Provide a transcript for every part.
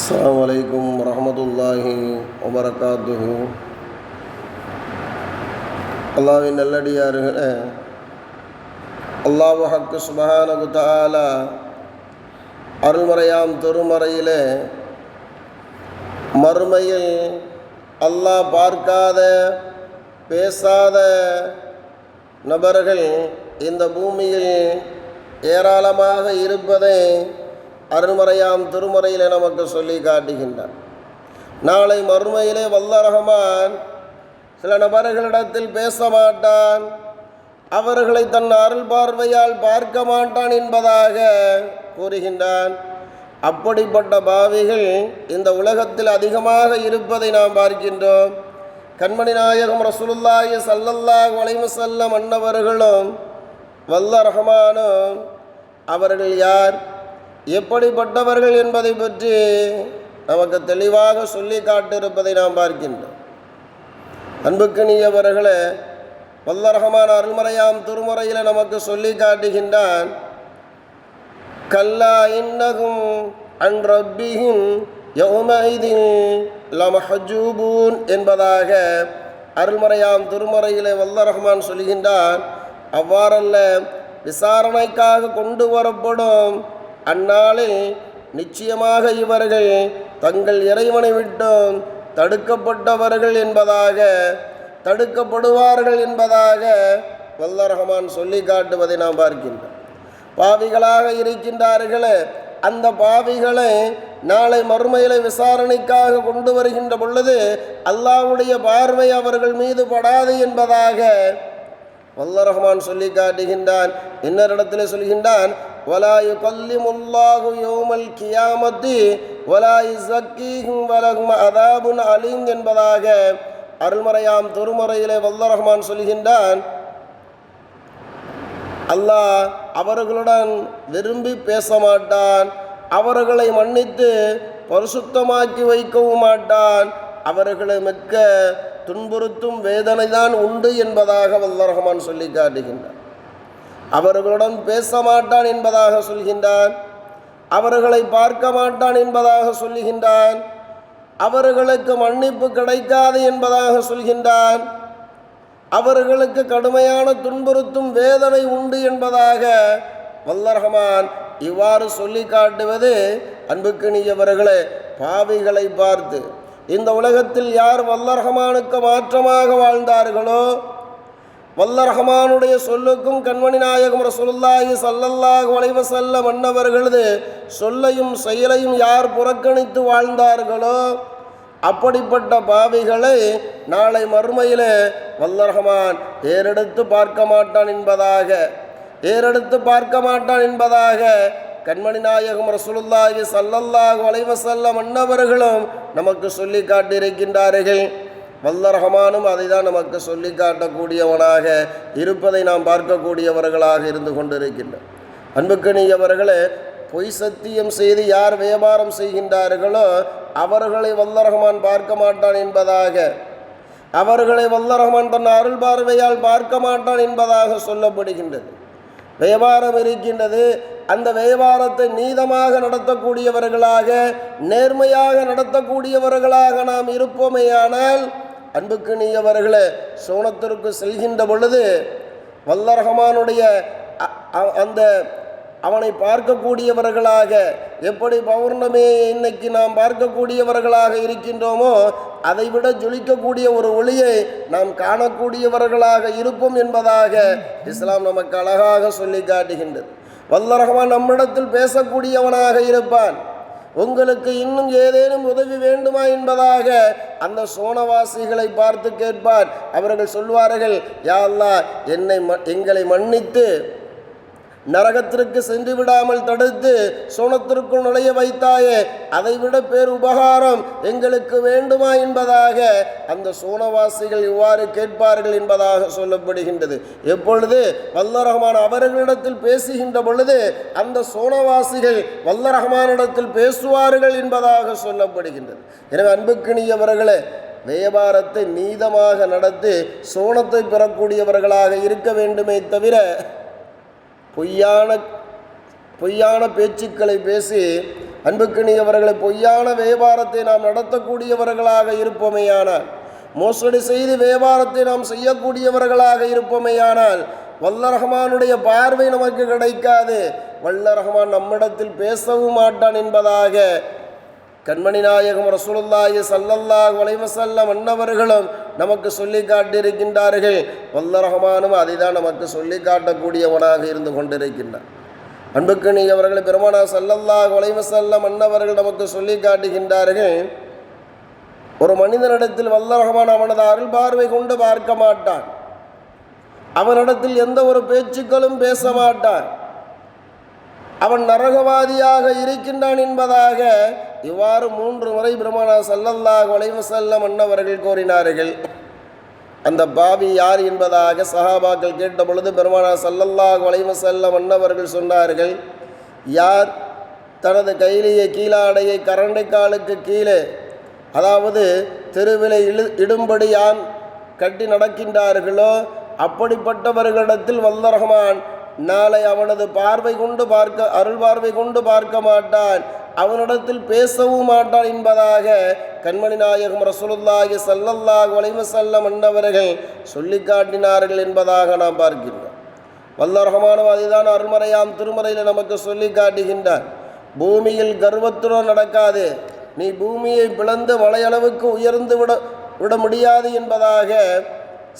السلام عليكم ورحمة الله وبركاته அல்லாவின் நல்லடியார்களே அல்லாஹு ஹக்கு சுபஹானகு தஆலா அருள்மறையாம் திருமறையிலே மறுமையில் அல்லாஹ் பார்க்காத பேசாத நபர்கள் இந்த பூமியில் ஏராளமாக இருப்பதை அருள்மறையாம் திருமறையில் நமக்கு சொல்லி காட்டுகின்றார். நாளை மறுமையிலே வல்லரஹமான் சில நபர்களிடத்தில் பேச மாட்டான். அவர்களை தன் அருள் பார்வையால் பார்க்க மாட்டான் என்பதாக கூறுகின்றான். அப்படிப்பட்ட பாவிகள் இந்த உலகத்தில் அதிகமாக இருப்பதை நாம் பார்க்கின்றோம். கண்மணி நாயகம் ரசூலுல்லாஹி சல்லல்லாஹ் அலைஹி வஸல்லம் அன்னவர்களும் வல்ல ரஹமானும் அவர்கள் யார்? எப்படிப்பட்டவர்கள் என்பதை பற்றி நமக்கு தெளிவாக சொல்லி காட்டியிருப்பதை நாம் பார்க்கின்றோம். அன்புக்கணியவர்களே வல்ல ரஹ்மான் அருள்மறையாம் திருமுறையில் நமக்கு சொல்லி காட்டுகின்றான் கல்லா இன்னகும் அன் ரப்பிஹிம் யௌமைதின் லமஹஜூபூன் என்பதாக அருள்மறையாம் திருமறையிலே வல்ல ரஹ்மான் சொல்கின்றான். அவ்வாறல்ல விசாரணைக்காக கொண்டு வரப்படும் அந்நாளில் நிச்சயமாக இவர்கள் தங்கள் இறைவனை விட்டும் தடுக்கப்பட்டவர்கள் என்பதாக தடுக்கப்படுவார்கள் என்பதாக வல்ல ரஹமான் சொல்லி காட்டுவதை நாம் பார்க்கின்றோம். பாவிகளாக இருக்கின்றார்களே அந்த பாவிகளை நாளை மறுமையில விசாரணைக்காக கொண்டு வருகின்ற பொழுது அல்லாஹ்வுடைய பார்வை அவர்கள் மீது படாது என்பதாக வல்ல ரஹ்மான் சொல்லி காட்டுகின்றான். இன்னொரு இடத்துல சொல்கின்றான் ولا يكلم الله يوم القيامة ولا يزكيهم ولهم عذاب அலீம் என்பதாக அருள்மறையாம் திருமறையிலே வல்ல ரஹ்மான் சொல்கின்றான் அல்லாஹ் அவர்களுடன் விரும்பி பேச மாட்டான் அவர்களை மன்னித்து பரிசுத்தமாக்கி வைக்கவும் மாட்டான் அவர்களை மிக்க துன்புறுத்தும் வேதனை தான் உண்டு என்பதாக வல்ல ரஹ்மான் சொல்லி காட்டுகின்றான் அவர்களுடன் பேச மாட்டான் என்பதாக சொல்கின்றான். அவர்களை பார்க்க மாட்டான் என்பதாக சொல்லுகின்றான் அவர்களுக்கு மன்னிப்பு கிடைக்காது என்பதாக சொல்கின்றான். அவர்களுக்கு கடுமையான துன்புறுத்தும் வேதனை உண்டு என்பதாக வல்லரகமான் இவ்வாறு சொல்லி காட்டுவது அன்புக்கினியவர்களே பாவிகளை பார்த்து. இந்த உலகத்தில் யார் வல்லரகமானுக்கு மாற்றமாக வாழ்ந்தார்களோ வல்ல ரஹமானுடைய சொல்லுக்கும் கண்மணி நாயகம் ரசூலுல்லாஹி ஸல்லல்லாஹு அலைஹி செல்ல மன்னவர்களது சொல்லையும் செயலையும் யார் புறக்கணித்து வாழ்ந்தார்களோ அப்படிப்பட்ட பாவிகளை நாளை மறுமையிலே வல்ல ரஹமான் ஏறெடுத்து பார்க்க மாட்டான் என்பதாக ஏறெடுத்து பார்க்க மாட்டான் என்பதாக கண்மணி நாயகம் ரசூலுல்லாஹி ஸல்லல்லாஹு அலைஹி செல்ல மன்னவர்களும் நமக்கு சொல்லி காட்டியிருக்கின்றார்கள். வல்ல ரஹமானும் அதை தான் நமக்கு சொல்லி காட்டக்கூடியவனாக இருப்பதை நாம் பார்க்கக்கூடியவர்களாக இருந்து கொண்டிருக்கின்றோம். அன்புக்கணியவர்களே பொய் சத்தியம் செய்து யார் வியாபாரம் செய்கின்றார்களோ அவர்களை வல்ல ரஹ்மான் பார்க்க மாட்டான் என்பதாக அவர்களை வல்ல ரஹ்மான் தன் அருள் பார்வையால் பார்க்க மாட்டான் என்பதாக சொல்லப்படுகின்றது. வியாபாரம் இருக்கின்றது. அந்த வியாபாரத்தை நீதமாக நடத்தக்கூடியவர்களாக நேர்மையாக நடத்தக்கூடியவர்களாக நாம் இருப்போமேயானால் அன்புக்கு நீயவர்களே சோனத்திற்கு செல்கின்ற பொழுது வல்லரகமானுடைய அந்த அவனை பார்க்கக்கூடியவர்களாக எப்படி பௌர்ணமியை இன்னைக்கு நாம் பார்க்கக்கூடியவர்களாக இருக்கின்றோமோ அதைவிட ஜொலிக்கக்கூடிய ஒரு ஒளியை நாம் காணக்கூடியவர்களாக இருப்போம் என்பதாக இஸ்லாம் நமக்கு அழகாக சொல்லி காட்டுகின்றது. வல்லரகமான் நம்மிடத்தில் பேசக்கூடியவனாக இருப்பான். உங்களுக்கு இன்னும் ஏதேனும் உதவி வேண்டுமா என்பதாக அந்த சோனவாசிகளை பார்த்து கேட்பார். அவர்கள் சொல்வார்கள் யாழ்லா என்னை ம எங்களை மன்னித்து நரகத்திற்கு சென்று விடாமல் தடுத்து சுனத்திற்குள் நுழைய வைத்தாயே அதைவிட பேர் உபகாரம் எங்களுக்கு வேண்டுமா என்பதாக அந்த சோனவாசிகள் இவ்வாறு கேட்பார்கள் என்பதாக சொல்லப்படுகின்றது. எப்பொழுது வல்ல ரஹ்மான் அவர்களிடத்தில் பேசுகின்ற பொழுது அந்த சோனவாசிகள் வல்ல ரஹ்மானிடத்தில் பேசுவார்கள் என்பதாக சொல்லப்படுகின்றது. எனவே அன்புக்கினியவர்களே வியாபாரத்தை நீதமாக நடத்தி சோனத்தை பெறக்கூடியவர்களாக இருக்க வேண்டுமே தவிர பொய்யான பொய்யான பேச்சுக்களை பேசி அன்புக்கினியவர்களை பொய்யான வியாபாரத்தை நாம் நடத்தக்கூடியவர்களாக இருப்போமேயானால் மோசடி செய்து வியாபாரத்தை நாம் செய்யக்கூடியவர்களாக இருப்போமேயானால் வல்ல ரஹமானுடைய பார்வை நமக்கு கிடைக்காது. வல்ல ரஹமான் நம்மிடத்தில் பேசவும் மாட்டான் என்பதாக கண்மணி நாயகம் ரசூலுல்லாஹி சல்லல்லாஹ் அலைஹி வஸல்லம் அன்னவர்களும் நமக்கு சொல்லி காட்டியிருக்கின்றார்கள். வல்ல ரஹமானும் அதை தான் நமக்கு சொல்லி காட்டக்கூடியவனாக இருந்து கொண்டிருக்கின்றான். அன்புக்கு நீ பெருமானா சல்லல்லாஹ் அலைஹி மன்னவர்கள் அன்னவர்கள் நமக்கு சொல்லி காட்டுகின்றார்கள். ஒரு மனிதனிடத்தில் வல்ல ரஹமான் அவனது அருள் பார்வை கொண்டு பார்க்க மாட்டான். அவனிடத்தில் எந்த ஒரு பேச்சுக்களும் பேச மாட்டான். அவன் நரகவாதியாக இருக்கின்றான் என்பதாக இவ்வாறு மூன்று முறை பிரம்மணா சல்லல்லாஹு அலைஹி செல்லம் அன்னவர்கள் கூறினார்கள். அந்த பாபி யார் என்பதாக சஹாபாக்கள் கேட்ட பொழுது பெருமானா சல்லல்லாஹு வலைவு செல்லம் அன்னவர்கள் சொன்னார்கள் யார் தனது கையிலேயே கீழாடையை கரண்டைக்காலுக்கு கீழே அதாவது தெருவிலை இழு இடும்படி யான் கட்டி நடக்கின்றார்களோ அப்படிப்பட்டவர்களிடத்தில் வல்ல ரஹ்மான் நாளை அவனது பார்வை கொண்டு பார்க்க அருள் பார்வை கொண்டு பார்க்க மாட்டான். அவனிடத்தில் பேசவும் மாட்டான் என்பதாக கண்மணி நாயகம் ரசூலுல்லாஹி சல்லல்லாஹ் வளைவு வஸல்லம் அன்னவர்கள் சொல்லி காட்டினார்கள் என்பதாக நாம் பார்க்கின்றோம். வல்ல ரஹமானும் அதுதான் அருள்மறையாம் திருமறையில் நமக்கு சொல்லி காட்டுகின்றார். பூமியில் கர்வத்துடன் நடக்காது. நீ பூமியை பிளந்து மலையளவுக்கு உயர்ந்து விட விட முடியாது என்பதாக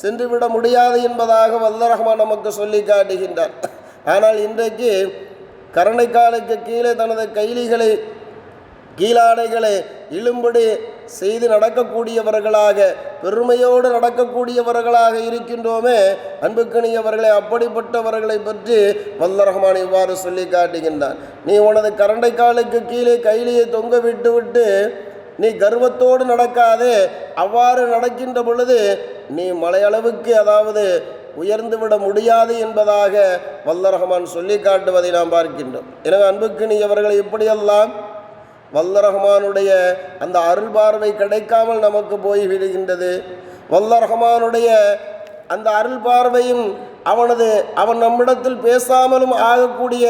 சென்று விட முடியாது என்பதாக வல்ல ரஹ்மான் நமக்கு சொல்லி காட்டுகின்றார். ஆனால் இன்றைக்கு கரணைக்காலுக்கு கீழே தனது கைலிகளை கீழாடைகளை இழும்படி செய்து நடக்கக்கூடியவர்களாக பெருமையோடு நடக்கக்கூடியவர்களாக இருக்கின்றோமே அன்புக்கணியவர்களை அப்படிப்பட்டவர்களை பற்றி வல்ல ரஹ்மான் இவ்வாறு சொல்லி காட்டுகின்றான். நீ உனது கரண்டைக்காலுக்கு கீழே கைலியை தொங்க விட்டு விட்டு நீ கர்வத்தோடு நடக்காதே அவ்வாறு நடக்கின்ற பொழுது நீ மலையளவுக்கு அதாவது உயர்ந்து விட முடியாது என்பதாக வல்ல ரஹ்மான் சொல்லி காட்டுவதை நாம் பார்க்கின்றோம். எனவே அன்புக்கு நீ அவர்களை இப்படியெல்லாம் வல்ல ரஹ்மானுடைய அந்த அருள் பார்வை கிடைக்காமல் நமக்கு போய் விடுகின்றது. வல்ல ரஹ்மானுடைய அந்த அருள் பார்வையும் அவனது அவன் நம்மிடத்தில் பேசாமலும் ஆகக்கூடிய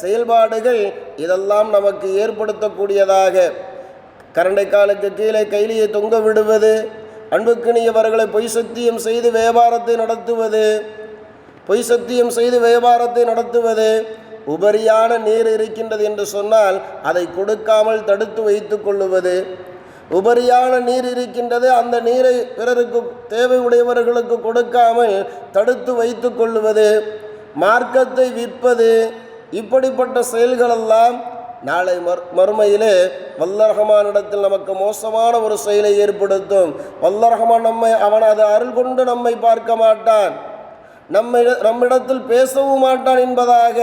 செயல்பாடுகள் இதெல்லாம் நமக்கு ஏற்படுத்தக்கூடியதாக கரண்டைக்காலுக்கு கீழே கைலியை தொங்க விடுவது அன்புக்கினியவர்களை பொய் சத்தியம் செய்து வியாபாரத்தை நடத்துவது பொய் சத்தியம் செய்து வியாபாரத்தை நடத்துவது உபரியான நீர் இருக்கின்றது என்று சொன்னால் அதை கொடுக்காமல் தடுத்து வைத்து கொள்ளுவது. உபரியான நீர் இருக்கின்றது அந்த நீரை பிறருக்கு தேவை உடையவர்களுக்கு கொடுக்காமல் தடுத்து வைத்து கொள்ளுவது. மார்க்கத்தை விற்பது இப்படிப்பட்ட செயல்களெல்லாம் நாளை மர் மறுமையிலே வல்லரகமானிடத்தில் நமக்கு மோசமான ஒரு செயலை ஏற்படுத்தும். வல்லரகமான் நம்மை அவன் அது அருள் கொண்டு நம்மை பார்க்க மாட்டான். நம்ம நம்மிடத்தில் பேசவும் மாட்டான் என்பதாக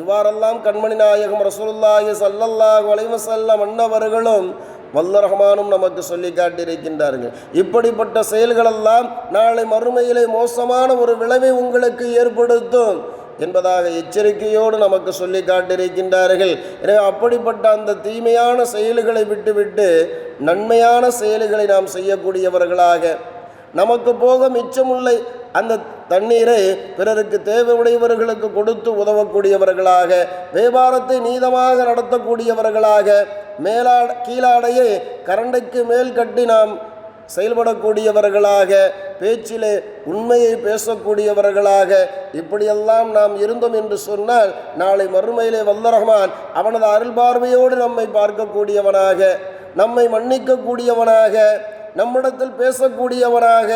இவ்வாறெல்லாம் கண்மணி நாயகம் ரசூல்லாஹி சல்லல்லாஹ் வளைவு செல்ல அன்னவர்களும் வல்லரகமானும் நமக்கு சொல்லி காட்டியிருக்கின்றார்கள். இப்படிப்பட்ட செயல்களெல்லாம் நாளை மறுமையிலே மோசமான ஒரு விளைவை உங்களுக்கு ஏற்படுத்தும். என்பதாக எச்சரிக்கையோடு நமக்கு சொல்லி காட்டியிருக்கின்றார்கள். எனவே அப்படிப்பட்ட அந்த தீமையான செயல்களை விட்டுவிட்டு நன்மையான செயல்களை நாம் செய்யக்கூடியவர்களாக நமக்கு போக மிச்சமுள்ள அந்த தண்ணீரை பிறருக்கு தேவையுடையவர்களுக்கு கொடுத்து உதவக்கூடியவர்களாக வியாபாரத்தை நீதமாக நடத்தக்கூடியவர்களாக மேலா கீழாடையை கரண்டைக்கு மேல் கட்டி நாம் செயல்படக்கூடியவர்களாக பேச்சிலே உண்மையை பேசக்கூடியவர்களாக இப்படியெல்லாம் நாம் இருந்தோம் என்று சொன்னால் நாளை மறுமையிலே வல்ல ரஹ்மான் அவனது அருள் பார்வையோடு நம்மை பார்க்கக்கூடியவனாக நம்மை மன்னிக்கக்கூடியவனாக நம்மிடத்தில் பேசக்கூடியவனாக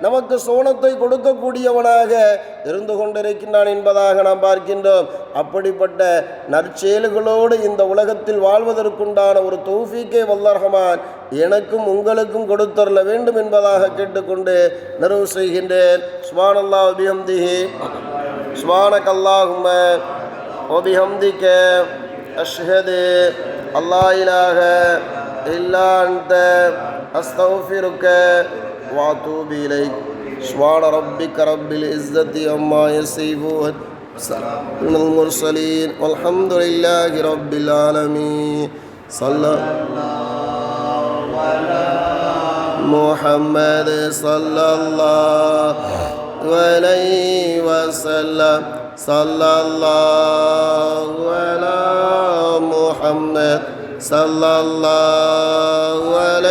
நமக்கு சோனத்தை கொடுக்கக்கூடியவனாக இருந்து கொண்டிருக்கின்றான் என்பதாக நாம் பார்க்கின்றோம் அப்படிப்பட்ட நற்செயல்களோடு இந்த உலகத்தில் வாழ்வதற்குண்டான ஒரு தௌஃபீக்கே வல்லரஹமான் எனக்கும் உங்களுக்கும் கொடுத்தரல வேண்டும் என்பதாக கேட்டுக்கொண்டு நிறைவு செய்கின்றேன் சுபானல்லா அபிஹம்திஹி சுபானக் அல்லாஹும்ம وبحمدك أشهد الله إله إلا أنت أستغفرك وأتوب إليك. سبحان ربك رب العزة عما يصفون. على المرسلين. والحمد لله رب العالمين. صلى محمد صلى الله عليه وسلم. صلى الله على محمد. صلى الله عليه